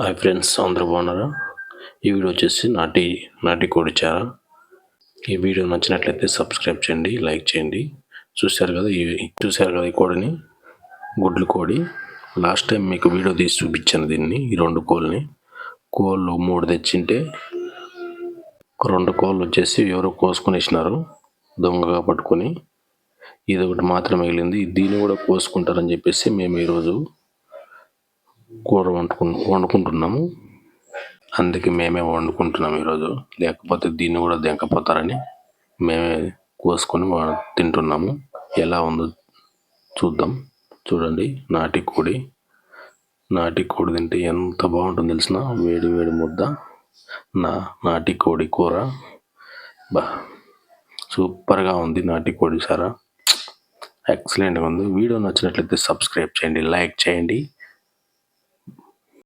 Hi friends అందరూ బాగున్నారా? ఈ వీడియో వచ్చేసి నాటి నాటి కోడి చార. ఈ వీడియో నచ్చినట్లయితే సబ్స్క్రైబ్ చేయండి లైక్ చేయండి. చూశారు కదా ఈ చూశారు కదా ఈ కోడిని? గుడ్లు కోడి. లాస్ట్ టైం మీకు వీడియో తీసి చూపించాను దీన్ని ఈ రెండు కోళ్ళని. కోళ్ళు మూడు తెచ్చింటే రెండు కోళ్ళు వచ్చేసి ఎవరో కోసుకునేసినారు దొంగగా పట్టుకొని. ఇది ఒకటి మాత్రం మిగిలింది. దీన్ని కూడా కోసుకుంటారని చెప్పేసి మేము ఈరోజు కూర వండుకు వండుకుంటున్నాము. అందుకే మేమే వండుకుంటున్నాం ఈరోజు. లేకపోతే దీన్ని కూడా దెంకపోతారని మేమే కోసుకొని తింటున్నాము. ఎలా ఉందో చూద్దాం. చూడండి నాటి కోడి. నాటి కోడి తింటే ఎంత బాగుంటుందో తెలిసిన వేడి వేడి ముద్ద. నా నాటి కోడి కూర. బా సూపర్గా ఉంది నాటి కోడి సారా. ఎక్సలెంట్గా ఉంది. వీడియో నచ్చినట్లయితే సబ్స్క్రైబ్ చేయండి లైక్ చేయండి.